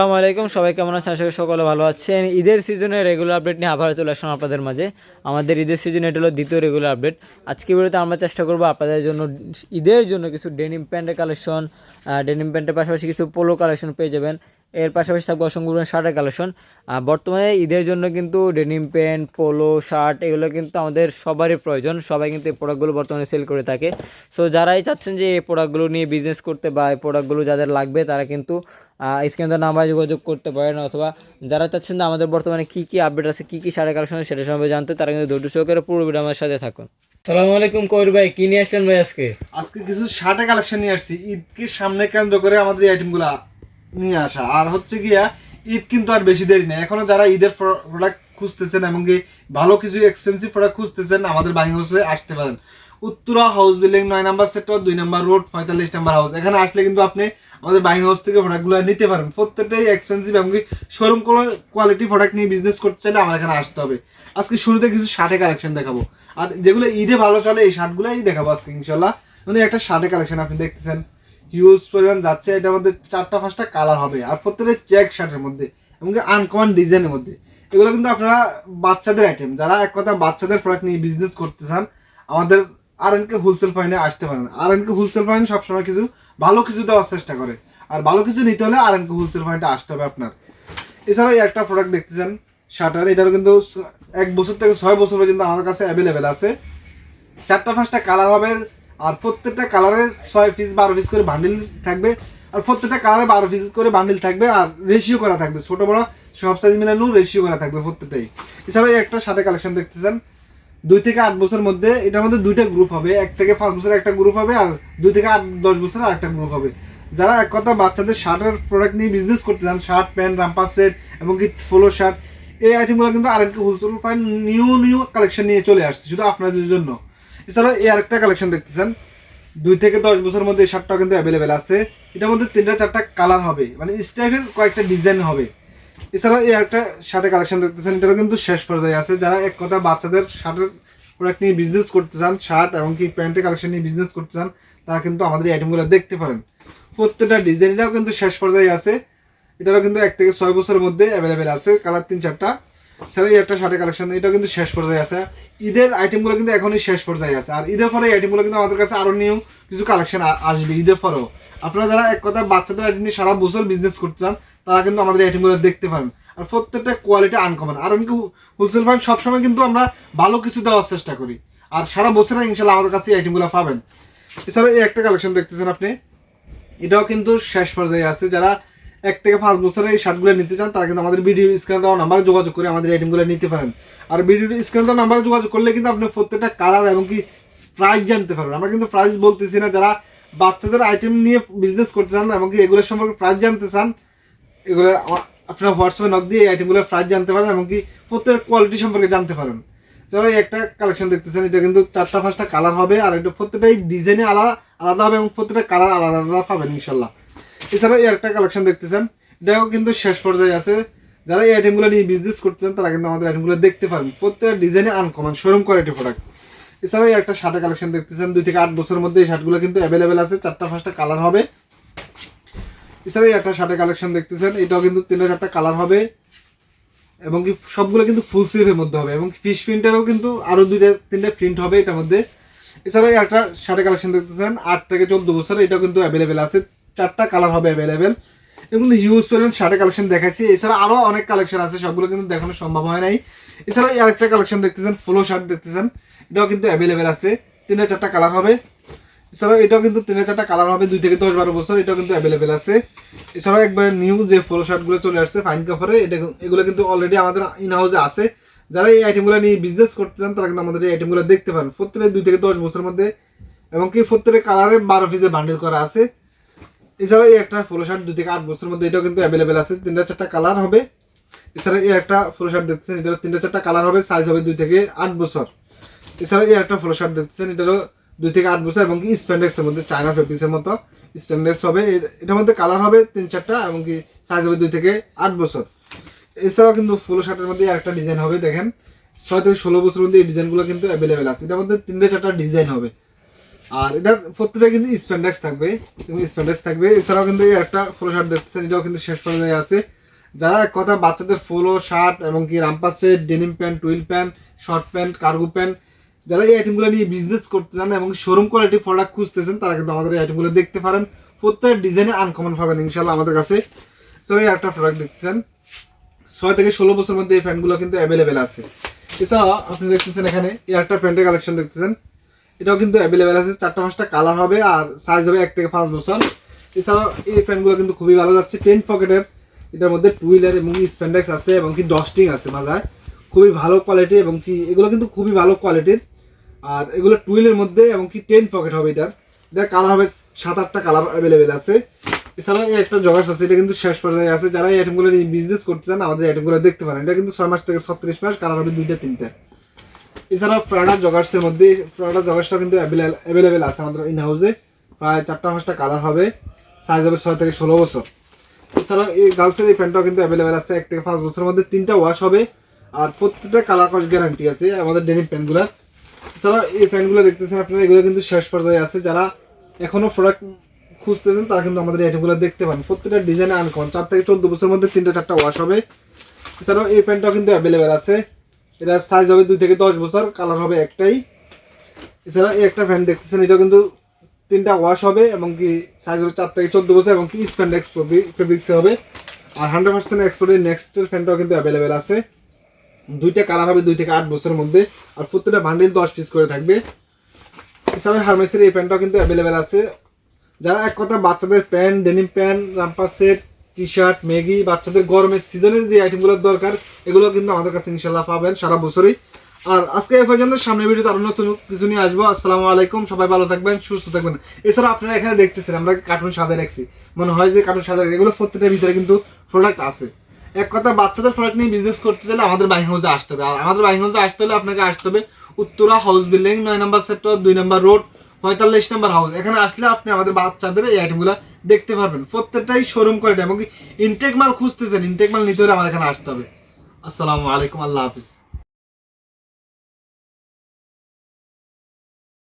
আসসালামু আলাইকুম, সবাই কেমন আছেন? আশা করি সকলে ভালো আছেন। ঈদের সিজনে রেগুলার আপডেট নিয়ে আবার চলে আসলাম আপনাদের মাঝে। আমাদের ঈদের সিজনে এটা হলো দ্বিতীয় রেগুলার আপডেট আজকে ভিডিওতে আমরা চেষ্টা করব আপনাদের জন্য ঈদের জন্য কিছু ডেনিম প্যান্টের কালেকশন ডেনিম প্যান্টের পাশাপাশি কিছু পোলো কালেকশন পেয়ে যাবেন। এর পাশাপাশি থাকবে অসংখ্য শার্টের কালেকশন। বর্তমানে ঈদের জন্য কিন্তু ডেনিম প্যান্ট, পোলো, শার্ট এগুলো কিন্তু আমাদের সবারই প্রয়োজন। সবাই কিন্তু এই প্রোডাক্টগুলো বর্তমানে সেল করে থাকে। সো যারাই চাচ্ছেন যে এই প্রোডাক্টগুলো নিয়ে বিজনেস করতে বা এই প্রোডাক্টগুলো যাদের লাগবে, তারা কিন্তু স্ক্রিনে নাম্বারে যোগাযোগ করতে পারেন অথবা যারা চাচ্ছেন যে আমাদের বর্তমানে কী কী আপডেট আছে, কী কী শার্টের কালেকশন সেটা সম্পর্কে জানতে তারা কিন্তু ধৈর্য সহকারে পুরো ভিডিও আমার সাথে থাকুন। সালামু আলাইকুম কবির ভাই, কি নিয়ে আসলেন ভাই আজকে? আজকে কিছু শার্টের কালেকশন নিয়ে আসছি। ঈদকে সামনে কেন্দ্র করে আমাদের এই আইটেমগুলো নিয়ে আসা। আর হচ্ছে গিয়া, ঈদ কিন্তু আর বেশি দেরি নেই। এখনও যারা ঈদের প্রোডাক্ট খুঁজতেছেন এমনকি ভালো কিছু এক্সপেন্সিভ প্রোডাক্ট খুঁজতেছেন, আমাদের বাহিনী হাউসে আসতে পারেন। উত্তরা হাউস বিল্ডিং নয় নাম্বার সেক্টর দুই নাম্বার রোড পঁয়তাল্লিশ নাম্বার হাউস এখানে আসলে কিন্তু আপনি আমাদের বাহিনী হাউস থেকে প্রোডাক্টগুলো নিতে পারেন প্রত্যেকটাই এক্সপেন্সিভ এমনকি শোরুম কোয়ালিটি প্রোডাক্ট নিয়ে বিজনেস করতে চাইলে আমার এখানে আসতে হবে। আজকে শুরুতে কিছু শার্টের কালেকশন দেখাবো। আর যেগুলো ঈদে ভালো চলে, এই শার্টগুলোই দেখাবো আজকে ইনশাল্লাহ মানে একটা শার্টের কালেকশন আপনি দেখতেছেন। হিউজ পরিমাণ যাচ্ছে এটার মধ্যে চারটা পাঁচটা কালার হবে, আর প্রত্যেকটা চেক শার্টের মধ্যে এমনকি আনকমন ডিজাইনের মধ্যে। এগুলো কিন্তু আপনারা বাচ্চাদের আইটেম যারা এক কথা বাচ্চাদের প্রোডাক্ট নিয়ে বিজনেস করতে চান, আমাদের আর এনকে হোলসেল ফাইনে আসতে পারেন। আর এনকে হোলসেল ফাইন সবসময় কিছু, ভালো কিছু দেওয়ার চেষ্টা করে, আর ভালো কিছু নিতে হলে আর এনকে হোলসেল পয়েন্টে আসতে হবে আপনার। এছাড়াও একটা প্রোডাক্ট দেখতে চান শার্টার এটারও কিন্তু এক বছর থেকে ছয় বছর পর্যন্ত আমাদের কাছে অ্যাভেলেবেল আছে। চারটা পাঁচটা কালার হবে আর প্রত্যেকটা কালারে ছয় পিস বারো পিস করে বান্ডিল থাকবে। আর প্রত্যেকটা কালারে বারো পিস করে বান্ডিল থাকবে আর রেশিও করা থাকবে। ছোট বড় সব সাইজ মিলানো রেশিও করা থাকবে প্রত্যেকটাই। এছাড়াও একটা শার্টের কালেকশন দেখতেছেন। দুই থেকে আট বছর মধ্যে এটার মধ্যে দুইটা গ্রুপ হবে। এক থেকে পাঁচ বছর একটা গ্রুপ হবে আর দুই থেকে আট, দশ বছর আর একটা গ্রুপ হবে। যারা এক কথা বাচ্চাদের শার্টের প্রোডাক্ট নিয়ে বিজনেস করতে চান শার্ট প্যান্ট রাম্পার সেট এবং কি ফোলো শার্ট এই আইটেমগুলো কিন্তু আরেকটা wholesale fine new new collection নিয়ে চলে আসছে, শুধু আপনাদের জন্য। এছাড়াও এই আরেকটা কালেকশন দেখতেছেন। দুই থেকে দশ বছরের মধ্যে এই শার্টটাও কিন্তু অ্যাভেলেবেল আছে। এটার মধ্যে তিনটা চারটা কালার হবে। মানে স্টাইফের কয়েকটা ডিজাইন হবে। এছাড়াও এই একটা শার্টের কালেকশন দেখতেছেন, এটারও কিন্তু শেষ পর্যায়ে আছে। যারা এক কথা বাচ্চাদের শার্টের প্রোডাক্ট নিয়ে বিজনেস করতে চান, শার্ট এবং কি প্যান্টের কালেকশন নিয়ে বিজনেস করতে চান, তারা কিন্তু আমাদের এই আইটেমগুলো দেখতে পারেন। প্রত্যেকটা ডিজাইনটাও কিন্তু শেষ পর্যায়ে আছে। এটারও কিন্তু এক থেকে ছয় বছরের মধ্যে অ্যাভেলেবেল আছে। কালার তিন, চারটা। স্যার এই একটা শার্টের কালেকশন এটাও কিন্তু শেষ পর্যায়ে আছে। ঈদের আইটেমগুলো কিন্তু এখনই শেষ পর্যায়ে আছে। আর ঈদের পরে এই আইটেমগুলো কিন্তু আমাদের কাছে আরও নিউ কিছু কালেকশন আসবে ঈদের পরেও। আপনারা যারা এক কথা বাচ্চাদের আইটেম নিয়ে সারা বছর বিজনেস করতে চান, তারা কিন্তু আমাদের আইটেমগুলো দেখতে পারেন আর প্রত্যেকটা কোয়ালিটি আনকমন আর আমি হোলসেল ফাইন সবসময় কিন্তু আমরা ভালো কিছু দেওয়ার চেষ্টা করি। আর সারা বছরে ইনশাল্লাহ আমাদের কাছে এই আইটেমগুলো পাবেন। এছাড়া এই একটা কালেকশন দেখতেছেন আপনি। এটাও কিন্তু শেষ পর্যায়ে আছে। যারা এক থেকে পাঁচ বছরে এই শার্টগুলো নিতে চান, তারা কিন্তু আমাদের ভিডিও স্ক্রিনে দেওয়া নাম্বারে যোগাযোগ করে আমাদের আইটেমগুলো নিতে পারেন। আর ভিডিও স্ক্রিনে দেওয়া নাম্বারে যোগাযোগ করলে কিন্তু আপনি প্রত্যেকটা কালার এবং কি প্রাইস জানতে পারবেন। আমরা কিন্তু প্রাইস বলতেছি না, যারা বাচ্চাদের আইটেম নিয়ে বিজনেস করতে চান এবং কি এগুলোর সম্পর্কে প্রাইস জানতে চান, এগুলো আপনার হোয়াটসঅ্যাপে নক দিয়ে এই আইটেমগুলোর প্রাইস জানতে পারেন এবং কি প্রত্যেকের কোয়ালিটি সম্পর্কে জানতে পারেন। যারা একটা কালেকশন দেখতেছেন, এটা কিন্তু চারটা, পাঁচটা কালার হবে, আর এটা প্রত্যেকটাই ডিজাইনে আলাদা আলাদা হবে এবং প্রত্যেকটা কালার আলাদা আলাদা পাবেন ইনশাল্লাহ। এছাড়াও এই একটা কালেকশন দেখতেছেন। এটাও কিন্তু শেষ পর্যায়ে আছে। যারা এই আইটেমগুলো নিয়ে বিজনেস করতেছেন, তারা কিন্তু আমাদের আইটেমগুলো দেখতে পারেন প্রত্যেকটা ডিজাইনে আনকমন শোরুম কোয়ালিটি প্রোডাক্ট এছাড়াও একটা শার্টের কালেকশন দেখতেছেন, দুই থেকে আট বছরের মধ্যে এই শার্টগুলো কিন্তু অ্যাভেলেবেল আছে, চারটা পাঁচটা কালার হবে। এছাড়াও একটা শার্টের কালেকশন দেখতেছেন, এটাও কিন্তু তিনটা চারটা কালার হবে। এবং কি সবগুলো কিন্তু ফুল স্লিভের মধ্যে হবে। এবং ফিশ প্রিন্টেরও কিন্তু আরও দুইটা, তিনটা প্রিন্ট হবে এটার মধ্যে। এছাড়াও একটা শার্টের কালেকশন দেখতেছেন, আট থেকে চোদ্দ বছর এটাও কিন্তু অ্যাভেলেবেল আছে। চারটা কালার হবে অ্যাভেলেবেল এবং হিউজ পরিমাণ শার্টের কালেকশন দেখাইছি। এছাড়া আরও অনেক কালেকশন আছে, সবগুলো কিন্তু দেখানো সম্ভব হয় নাই। এছাড়াও এই আরেকটা কালেকশন দেখতেছেন ফুলো শার্ট দেখতেছেন, এটাও কিন্তু অ্যাভেলেবেল আছে। তিনটা চারটা কালার হবে। এছাড়াও এটাও কিন্তু তিনটা চারটা কালার হবে, দুই থেকে দশ বারো বছর, এটাও কিন্তু অ্যাভেলেবেল আছে। এছাড়াও একবার নিউ যে ফলো শার্টগুলো চলে আসছে ফাইন কাফারে এটা এগুলো কিন্তু অলরেডি আমাদের ইন হাউসে আছে। যারা এই আইটেমগুলো নিয়ে বিজনেস করতে চান তারা কিন্তু আমাদের এই আইটেমগুলো দেখতে পারেন। প্রত্যেকের দুই থেকে দশ বছরের মধ্যে, এবং কি প্রত্যেকের কালারে বারো পিসে বান্ডেল করা আছে। এছাড়াও এই একটা ফলো শার্ট দুই থেকে আট বছরের মধ্যে এটাও কিন্তু অ্যাভেলেবেল আছে। তিনটা চারটা কালার হবে। এছাড়া এই একটা ফলো শার্ট দেখতেছেন, এটারও তিনটা চারটা কালার হবে সাইজ হবে দুই থেকে আট বছর। এছাড়া এই একটা ফলো শার্ট দেখতেছেন, এটারও দুই থেকে আট বছর এবং কি স্প্যান্ডেক্সের মধ্যে চায়না ফেব্রিক্সের মতো স্প্যান্ডেক্স হবে। এটার মধ্যে কালার হবে তিন চারটা এবং কি সাইজ হবে দুই থেকে আট বছর। এছাড়াও কিন্তু ফুলো শার্টের মধ্যে একটা ডিজাইন হবে, দেখেন। ছয় থেকে ষোলো বছরের মধ্যে এই ডিজাইনগুলো কিন্তু অ্যাভেলেবেল আছে। এটার মধ্যে তিনটে চারটা ডিজাইন হবে। আর এটার প্রত্যেকটা কিন্তু স্প্যান্ডেক্স থাকবে স্প্যান্ডেক্স থাকবে। এছাড়াও কিন্তু একটা ফলো শার্ট দেখতেছেন, এটাও কিন্তু শেষ পর্যায়ে আছে। যারা এক কথা বাচ্চাদের ফলো শার্ট এবং কি romper set denim pant twill pant short pant cargo pant যারা এই আইটেমগুলো নিয়ে বিজনেস করতে চান এবং শোরুম কোয়ালিটি প্রোডাক্ট খুঁজতেছেন, তারা কিন্তু আমাদের এই আইটেমগুলো দেখতে পারেন। প্রত্যেক ডিজাইনে আনকমন পাবেন ইনশাল্লাহ আমাদের কাছে। সো এই একটা প্রোডাক্ট দেখতেছেন। ছয় থেকে ষোলো বছরের মধ্যে এই প্যান্টগুলো কিন্তু অ্যাভেলেবেল আছে। এছাড়াও আপনি দেখতেছেন এখানে, এই একটা প্যান্টের কালেকশন দেখতেছেন। এটাও কিন্তু অ্যাভেলেবেল আছে। চারটা পাঁচটা কালার হবে আর সাইজ হবে এক থেকে পাঁচ বছর। এছাড়াও এই ফ্যানগুলো কিন্তু খুবই ভালো যাচ্ছে। টেন পকেটের, এটার মধ্যে টুইলার এবং স্প্যান্ডেক্স আছে এবং কি ডস্টিং আছে মাজায়। খুবই ভালো কোয়ালিটি এবং কি এগুলো কিন্তু খুবই ভালো কোয়ালিটির আর এগুলো টুইলের মধ্যে এবং কি টেন পকেট হবে এটার। এটার কালার হবে সাত আটটা কালার অ্যাভেলেবেল আছে। এছাড়াও এই একটা জগার্স আছে, এটা কিন্তু শেষ পর্যায়ে আছে। যারা এই আইটেমগুলো নিয়ে বিজনেস করতে চান, আমাদের আইটেমগুলো দেখতে পারেন। এটা কিন্তু ছয় মাস থেকে ছত্রিশ মাস কালার হবে দুইটা, তিনটা। এছাড়াও ফ্রাডা জগার্সের মধ্যে ফ্রাডা জগার্সটা কিন্তু অ্যাভেলেবেল আছে আমাদের ইন হাউসে প্রায় চারটা পাঁচটা কালার হবে সাইজ হবে ছয় থেকে ষোলো বছর। এছাড়াও এই গার্লসের এই প্যান্টটাও কিন্তু অ্যাভেলেবেল আছে এক থেকে পাঁচ বছরের মধ্যে। তিনটা ওয়াশ হবে, আর প্রত্যেকটা কালার কস গ্যারান্টি আছে আমাদের ডেনিম প্যান্টগুলোর। এছাড়াও এই প্যান্টগুলো দেখতেছেন আপনারা, এগুলো কিন্তু শেষ পর্যায়ে আছে। যারা এখনও প্রোডাক্ট খুঁজতেছেন, তারা কিন্তু আমাদের আইটেমগুলো দেখতে পান প্রত্যেকটা ডিজাইনে আনকমন চার থেকে চোদ্দ বছরের মধ্যে তিনটা চারটা ওয়াশ হবে। এছাড়াও এই প্যান্টটাও কিন্তু অ্যাভেলেবেল আছে। এটা সাইজ হবে দুই থেকে দশ বছর কালার হবে একটাই। এছাড়া এই একটা ফ্যান দেখতেছেন এটা কিন্তু তিনটা ওয়াশ হবে এবং কি সাইজ হবে চার থেকে চোদ্দ বছর এবং কি স্প্যান্ডেক্স ফেব্রিক্স হবে। আর হান্ড্রেড পার্সেন্ট এক্সপোর্টের নেক্সটের প্যান্টটাও কিন্তু অ্যাভেলেবেল আছে। দুইটা কালার হবে দুই থেকে আট বছরের মধ্যে আর প্রত্যেকটা বান্ডিল দশ পিস করে থাকবে। এছাড়া হারমেসের এই প্যান্টটাও কিন্তু অ্যাভেলেবেল আছে। যারা এক কথা বাচ্চাদের pant denim pant romper set T shirt Maggi বাচ্চাদের গরমের সিজনের যে আইটেমগুলোর দরকার, এগুলো কিন্তু আমাদের কাছে ইনশাল্লাহ পাবেন সারা বছরই। আর আজকে এই পর্যন্ত সামনের ভিডিওতে আরও নতুন কিছু নিয়ে আসব। আসসালামু আলাইকুম, সবাই ভালো থাকবেন, সুস্থ থাকবেন। এছাড়া আপনারা এখানে দেখতেছেন, আমরা কার্টুন সাজায় রাখছি। মনে হয় যে কার্টুন সাজায় এগুলো প্রত্যেকটার ভিতরে কিন্তু প্রোডাক্ট আছে। এক কথা, বাচ্চাদের প্রোডাক্ট নিয়ে বিজনেস করতে চাইলে আমাদের বাইং হাউসে আসতে হবে। আর আমাদের বাইং হাউসে আসতে হলে আপনাকে আসতে হবে উত্তরা হাউস বিল্ডিং নয় নম্বর সেক্টর দুই নম্বর রোড পঁয়তাল্লিশ নম্বর হাউস এখানে আসলে আপনি আমাদের বাচ্চাদের এই আইটেমগুলো দেখতে পারবেন। প্রত্যেকটাই শোরুম করে এবং ইনটেক মাল খুঁজতেছেন। ইনটেক মাল নিতে হলে আমার এখানে আসতে হবে। আসসালামু আলাইকুম, আল্লাহ হাফিজ।